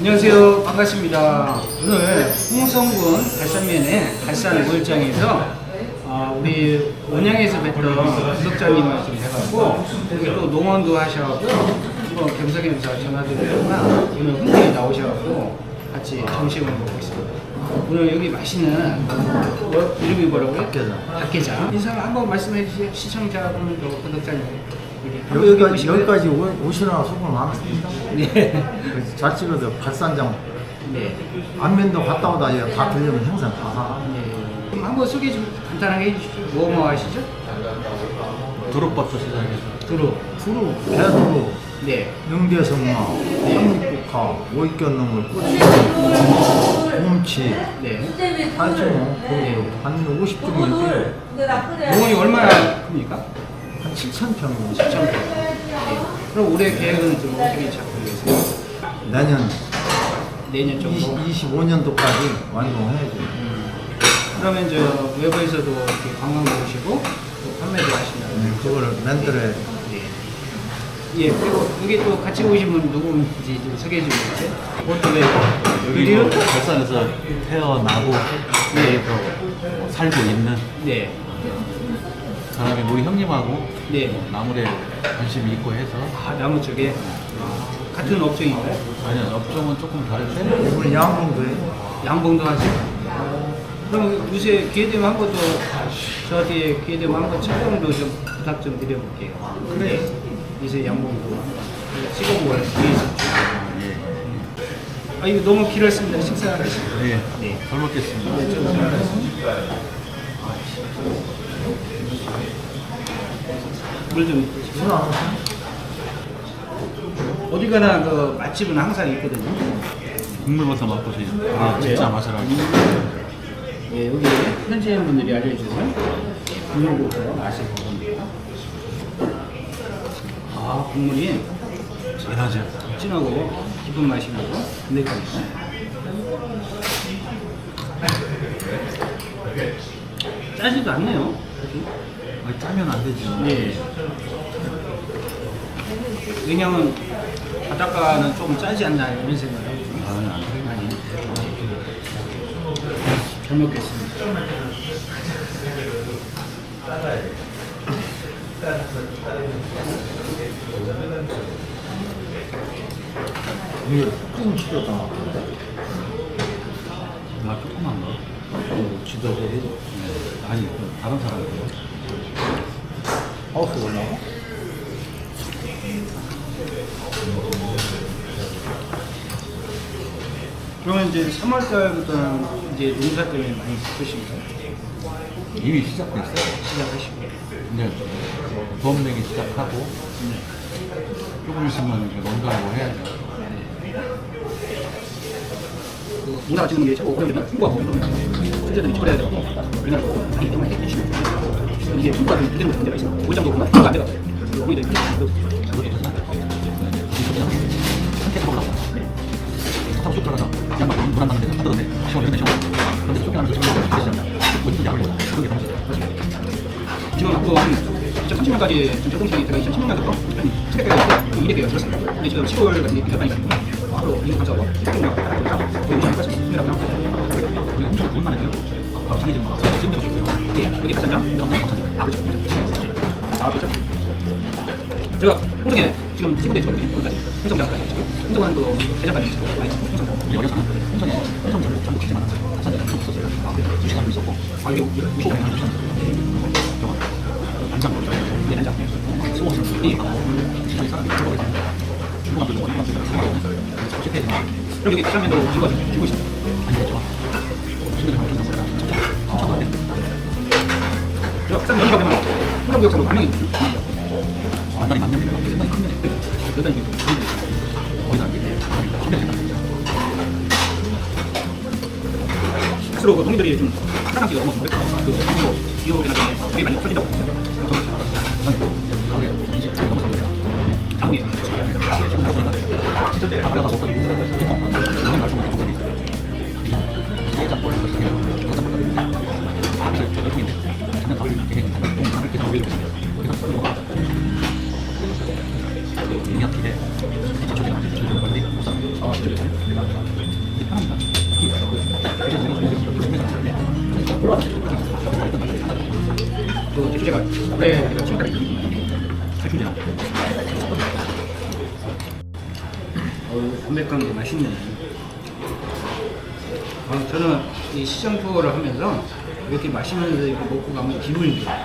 안녕하세요. 반갑습니다. 오늘 홍성군 갈산면의 갈산 우월장에서 어, 우리 원양에서 뵀던 구독자님을 좀 해갖고 여기 또 농원도 하셔갖고 한번 겸사겸사 전화드리다가 오늘 흔쾌히 나오셔갖고 같이 점심을 먹고 있습니다. 오늘 여기 맛있는 뭐, 이름이 뭐라고요? 닭게장. 닭게장. 인사 한번 말씀해 주세요. 시청자분들 구독자님. 여기, 여기까지. 여기까지 오- 오시느라 수고 많았습니다. 네. 잘 찍어도 발산장 네. 안면도 갔다 오다 이거 다 들려면 항상 다 사. 네. 그럼 한번 소개 좀 간단하게 해주시죠. 뭐뭐 하시죠? 두릅밥도 시장에서 두루. 두루, 배두루, 네. 능대성마, 한국국화, 오이견나물, 꼬치, 곰치, 네. 하여튼 뭐 거기로 한 50종 있고요. 농원이 얼마나 큽니까? 한 7천 평 7천 평. 네. 그럼 올해 계획은 좀 어떻게 잡고 계세요? 내년 내년 정도? 25년도까지 완공해야죠. 음. 그러면 저 외부에서도 이렇게 관광도 오시고 또 판매도 하시나요? 네, 그걸 만들어야 돼. 네. 예, 그리고 여기 또 같이 오신 분 누구인지 좀 소개해 주세요. 어떻게 여기 뭐 발산에서 태어나고 여기서 살고 있는 네. 사람이 우리 형님하고 네. 뭐 나물에 관심이 있고 해서 아, 나무 쪽에 아, 같은 업종인가요? 아니요 업종은 조금 다른데 이번 양봉도에 양봉도 하시고. 그럼 요새 기회 되면 한 번 더 저한테 기회 되면 한 번 촬영도 좀 부탁 좀 드려볼게요. 그래. 요새 양봉도 기회 있었죠. 예. 아 이거 너무 길었습니다. 식사하시고. 네. 네. 잘 먹겠습니다. 네, 좀 물좀? 어디 가나 그 맛집은 항상 있거든요. 국물버섯 맛보세요. 아, 네, 진짜 그래요? 맛을 알죠. 예, 여기 현지인 분들이 알려주세요. 국물부터 맛을 보겁니다. 아, 국물이 진하죠. 진하고 깊은 맛이 나고 담백하네요. 짜지도 않네요. 아, 짜면 안 되지. 네. 왜냐면 바닷가는 좀 짜지 않나 이런 생각을 하거든요. 아, 안 돼. 아니. 잘 먹겠습니다. 이게 쭉 치렸다 놨던데. 나 조금만 넣 어. 어, 지도에 네. 아니, 그 다른 사람이에요. 하우스 올라가? 그러면 이제 3월달부터는 이제 농사 때문에 많이 바쁘신가요? 이미 시작됐어요. 시작하시고. 이제 보험 내기 시작하고 조금 있으면 이제 농가하고 해야죠. 그 농사 짓는 게 자꾸 어려우면 풍부 하고 현재들이 처리해야 되고 우리나라 많이 때문에 해주시고 이게 풍부가 좀 되는 문제가 있어요. 오장도 그만 풍부가 안 돼가지고 우리들 타고 쑥 들어가서 양말 물 한다는 데서 뜯었네. 시원 되네, 시원. 근데 쫓겨나면서 지금 되시잖아. 뭐 약을 먹어. 그게 더 맛있어. 지금 앞으로 한 2030년까지 좀 적응시간이 들어가 2016년부터 한 700개가 200개가 들었습니다. 근데 지금 10월 같은 게 있으니까 앞으로 이거 감사하고 생각나 거의 무시하기까지 힘이라고 많이 돼요. 아, 자기 좀 지금 되고 싶어요. 예, 여기 가산장, 이런 거 아, 그렇죠. 아, 그렇죠. 제가 홍성에 지금 친구들 있거든요. 거기까지. 홍성장까지 지금. 홍성은 또 대장까지 지금 많이. 홍성. 우리 어려서는 홍성에 홍성 전국 시장 많았어요. 쭉 있었어요. 아, 시간도 있었고. 아, 이게 무시 오면 한 시간. 저거 안장 먹자. 네, 한장. 수고하셨어요. 이 저희 사람이 중국에서 중국한테 좀 어려운 데서 실패해서 그럼 여기 가산면도 지고 지고 있습니다. 안 되겠죠. 신경이 가산 연기가 되면 홍성구역사로 한 명이 있거든요. 완전히 만년이 상당히 큰 면이 여덟 명이 있거든요. 거기다 이제 스스로 그 동료들이 좀 사랑하기가 너무 어렵다. 그 한국어 기업이나 되게 많이 퍼진다고 장미에 아, 아, 저는 이 시장 투어를 하면서 이렇게 맛있는 데 이렇게 먹고 가면 기분이 좋아요.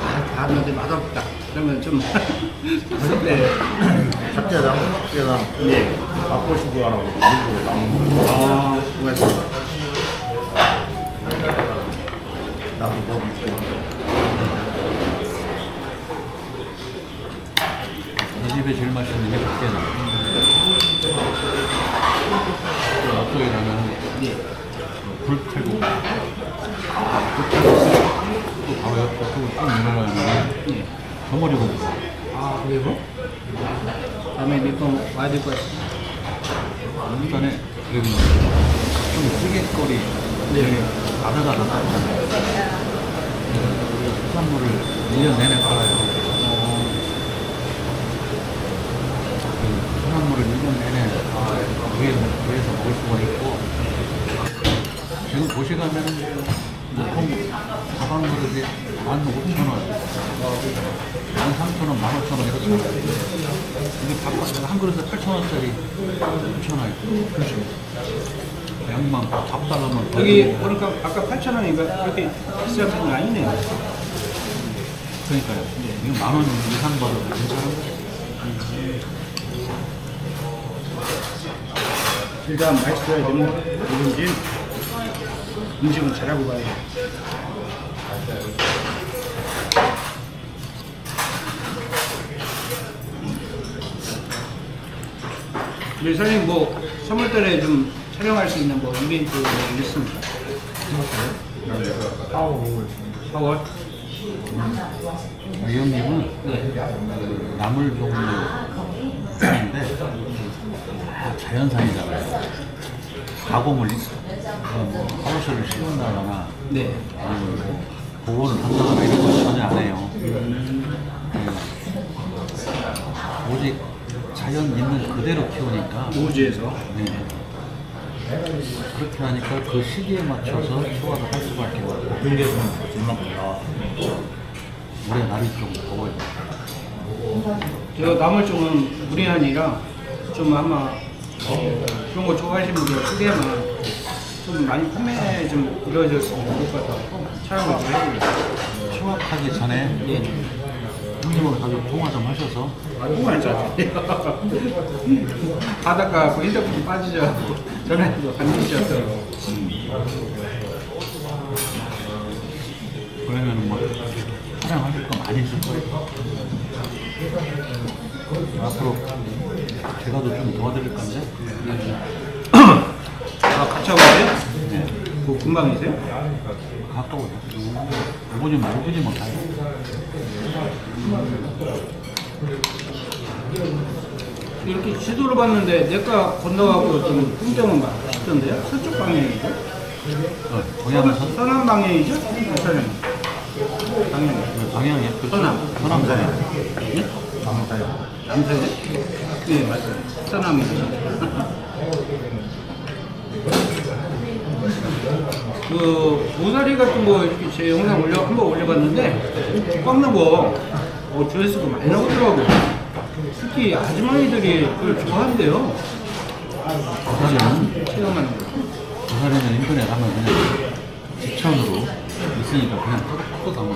아, 다는데 맛없다. 그러면 좀 네. 삭제랑 삭제랑 네. 바꿔주고 하라고 아, 고맙습니다. 나도 먹을게. 이 집에 제일 맛있는 게 박게나 그 앞쪽에 가면 네. 불칼국 또 바로 옆에 또 내려가면 네. 덩어리국 아, 그래요? 다음에 몇번 와야 될것 같습니다. 일단에 여기 좀 찌개거리 네. 우리가 수산물을 1년 내내 팔아요 그 수산물을 1년 내내 위에, 위에서 먹을 수가 있고 지금 도시 가면은 보통 가방 그릇이 15,000원. 13,000원, 15,000원 이렇게 근데 바깥에 한 그릇에 8,000원짜리 6,000원 있고 그렇죠 양만 밥 달라면 더 여기. 보니까 아까 8,000원이니까 그렇게 비싼 편은 아니네요. 그러니까요. 이거 만원 이상 받아도 괜찮은 거예요. 일단 맛있어야 되는 누군지 음식은 잘하고 가야 돼. 우리 선생님 뭐 3월달에 좀 촬영할 수 있는 뭐 이벤트 뭐 있습니까? 하고 먹을 4월? 이 형님은 네. 나물 종류 인데 다 자연산이잖아요. 가공을 어, 뭐 하우스를 씌운다거나 네. 아니면 뭐 보온을 한다거나 이런 건 전혀 안 해요. 네. 오직 자연 있는 그대로 키우니까 우주에서. 네. 그렇게 하니까 그 시기에 맞춰서 소화를 할 수밖에 없고 빙계는 얼마큼 나와. 올해 날이 좀 더워요. 제가 나물종은 무리하니라 좀 아마 어, 그런 거 좋아하시는 분들 크게만 좀 많이 판매 좀 이루어졌으면 좋을 것 같아서 촬영을 좀 해보려고. 휴학하기 전에 예. 형님하고 자주 통화 좀 하셔서 안 좋아요. 바닷가 그 핸드폰이 빠지죠. 전화해도 안 주셨어요. 그러면 뭐 촬영하실 거 많이 있을 거예요. 앞으로 제가 더좀 도와드릴 건데 있어요? 네. 그 금방이세요? 가까워요. 오지 말고 오지 못하요. 이렇게 지도를 봤는데 내가 건너가고 좀 풍경은 맛있던데요? 서쪽 방향이죠? 어, 동해안 서, 서남 방향이죠? 서남 방향. 방향이 그 서남. 서남 방향. 예? 남자요. 남서요? 네, 맞아요. 서남이죠. 그 모서리 같은 거 이렇게 제 영상 올려 한번 올려봤는데 꺾는 거 어, 조회수가 많이 나오더라고요. 특히 아주머니들이 그걸 좋아한대요. 부산에는 체험하는 거. 부산에는 인터넷 하면 그냥 직천으로 있으니까 그냥 뜯어 뜯어 담아.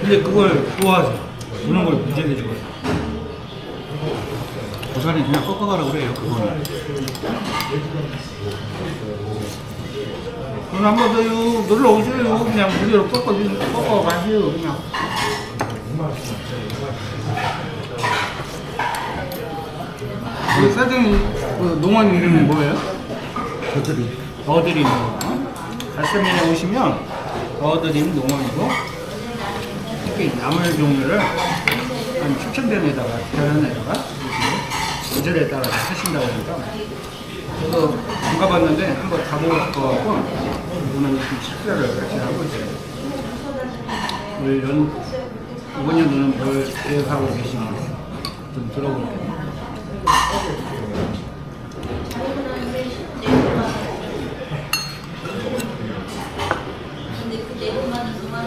근데 그걸 좋아하세요. 그런 걸 무지하게 좋아해요. 부산이 그냥 꺾어가라 그래요. 그거는. 오늘 한번 더요 놀러 오세요. 그냥 무료로 꺾어 꺾어 가세요. 그냥. 그 사장님 그 농원 이름이 뭐예요? 저들이 어드림 농원. 갈선면에 오시면 어드림 농원이고 특히 나물 종류를 한 추천전에다가 계란에다가 계절에 따라서 하신다고 하니까 저도 안 가봤는데 한번 가보고 싶어갖고 오늘 좀 식사를 같이 하고 있어요. 올 연, 이번 연도는 뭘 계획하고 계시는지 좀 들어볼게요.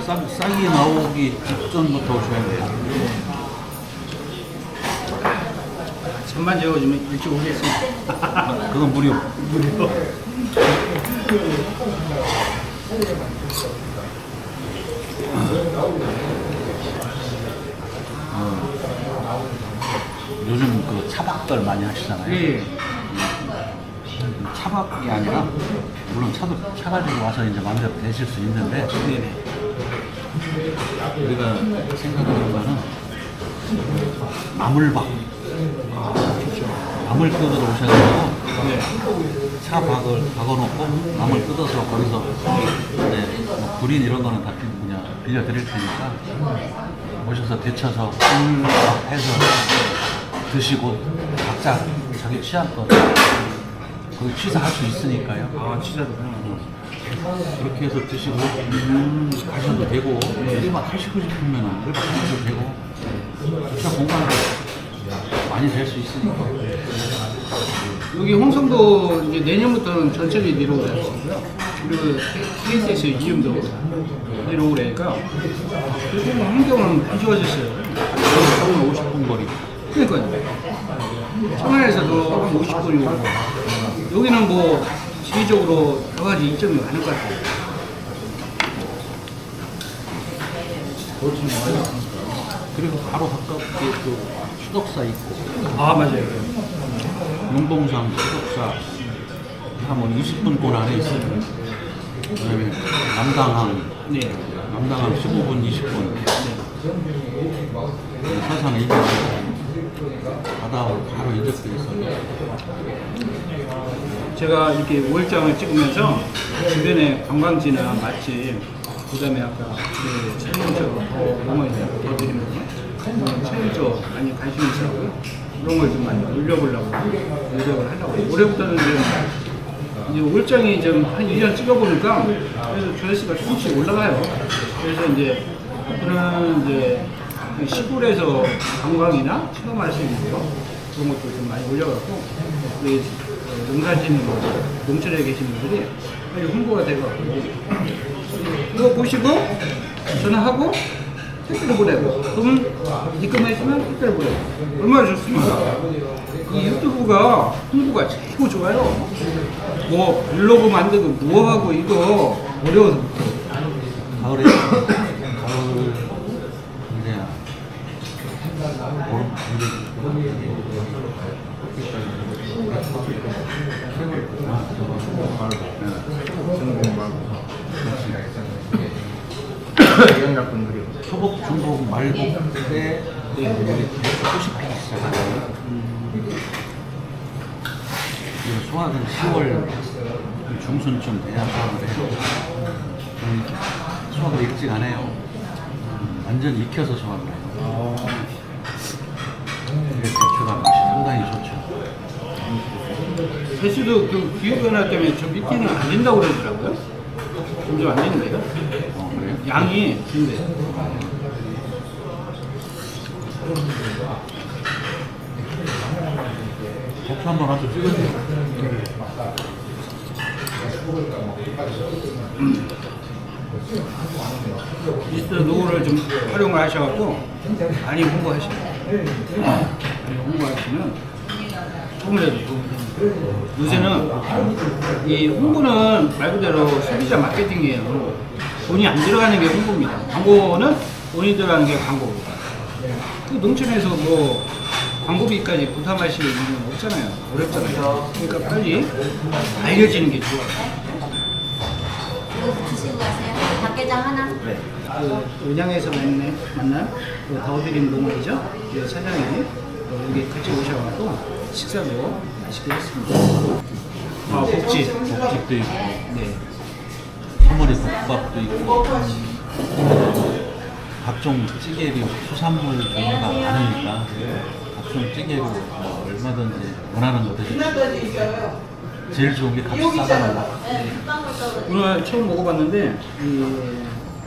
싹, 싹이 나오기 직전부터 오셔야 돼요. 잠만 재워주면 일찍 오겠습니다. 그건 무료. 무료. 요즘 그 차박들 많이 하시잖아요. 예. 차박이 아니라 물론 차도 차 가지고 와서 이제 마음대로 되실 수 있는데 네네. 우리가 생각하는 거는 나물박 나물 뜯으러 오셔가지고 네. 차 박을 박아놓고 나물 뜯어서 거기서 이제 뭐 불인 이런 거는 다 빌- 그냥 빌려드릴 테니까 오셔서 데쳐서 밥 해서 드시고 각자 자기 취향껏 거기 취사할 수 있으니까요. 아, 진짜로. 그렇게 해서 드시고 음, 가셔도 되고 일박 하시고 싶으면 일박 하셔도 되고 진짜 공간도 많이 될 수 있으니까 여기 홍성도 이제 내년부터는 전철이 내려오고요. 그리고 KTX 이름도 내려오래니까 그리고 뭐 환경은 많이 좋아졌어요. 서울 50분 거리 그러니까요. 청안에서도 한 50분이 오고 여기는 뭐 지리적으로 여러 가지 이점이 많을 것 같아요. 그 리고 바로 가깝게 또 추덕사 있고. 아 맞아요. 용봉산 추덕사 한뭐 20분 꼴 안에 있어요 그다음에 남당항. 네. 남당항 15분 20분. 서산 200분. 바다하고 바로 인접돼 있어요 제가 이렇게 5일장을 찍으면서 주변에 관광지나 맛집, 그 다음에 아까 그 챌린저 더 넘어있는 더 드리는 거, 챌린저 많이 관심 있어요. 그런 걸 좀 많이 올려보려고 노력을 하려고. 올해부터는 이제, 이제 5일장이 좀한 1년 찍어보니까 그래서 조회수가 조금씩 올라가요. 그래서 이제 앞으로는 이제 그 시골에서 관광이나 체험할 수 있는 거 그런 것도 좀 많이 올려갖고 우리 어, 농사 짓는 거, 농촌에 계신 분들이 홍보가 돼갖고 이거 보시고 전화하고 택배를 보내고 그러면 입금해주면 택배를 보내고 얼마나 좋습니까? 이 유튜브가 홍보가 최고 좋아요. 뭐 블로그 만들고 뭐하고 이거 어려워서. 가을에 가을 이제 보름 중국 영약분들이 초복, 중복, 말복 때 꽃이 피기 시작하요 그리고 소화는 10월 중순쯤 돼야 소화를 해요. 음, 소화를 일찍 안 해요. 음, 완전 익혀서 소화를 해요. 그래서 배추가 맛이 상당히 좋죠. 배수도 그 기후 변화 때문에 좀 믿기는 안 된다고 그러더라고요. 점점 안 되는데요. 어, 그래요? 양이 근데 배추 한번 아주 찍으세요. 미스터 노후를 좀 활용을 하셔갖고 많이 홍보하시고 많이 홍보하시면 조금이라도 됩니다. 요새는 이 홍보는 말 그대로 소비자 마케팅이에요. 돈이 안 들어가는 게 홍보입니다. 광고는 돈이 들어가는 게 광고고. 그 농촌에서 뭐 광고비까지 부담하실 일은 없잖아요. 어렵잖아요. 그러니까 빨리 알려지는 게 좋아요. 이거 드시고 가세요. 밖에장 하나. 그 은양에서 만난, 만난 그 더드림 농원이죠. 그 사장이 어, 여기 같이 오셔갖고 식사도 맛있게 했습니다. 아, 복지. 복집도 있고, 네. 소머리 국밥도 있고, 각종 찌개류, 수산물 종류가 많으니까, 각종 찌개류 뭐 얼마든지 원하는 거 드실 수 있어요. 제일 좋은 게 값이 싸다는 거. 오늘 처음 먹어봤는데 이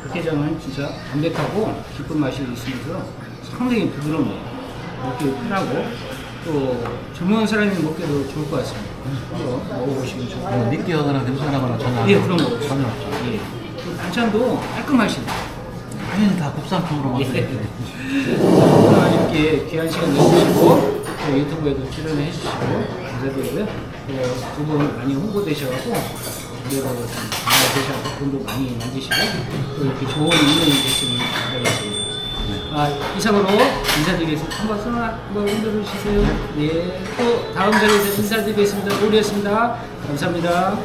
백회장은 진짜 담백하고 깊은 맛이 있으면서 상당히 부드럽네요. 먹기 편하고 또 젊은 사람이 먹기도 좋을 것 같습니다. 한번 먹어보시면 좋을 것 같아요. 느끼하거나 냄새나거나 전혀 안 예. 그런 거 전혀 없죠. 예. 그 반찬도 깔끔하시네. 당연히 다 국산품으로 만들어야지. 오늘 이렇게 귀한 시간 내주시고 또 유튜브에도 출연해 주시고 감사드리고요. 두분 많이 홍보되셔갖고 그래도 잘 되셔서 돈도 많이 만드시고 또 이렇게 좋은 인연이 되시면 바라겠습니다. 아, 이상으로 인사드리겠습니다. 한번 손 한번 흔들어 주세요. 네, 또 다음 자리에서 인사드리겠습니다. 우리였습니다. 감사합니다.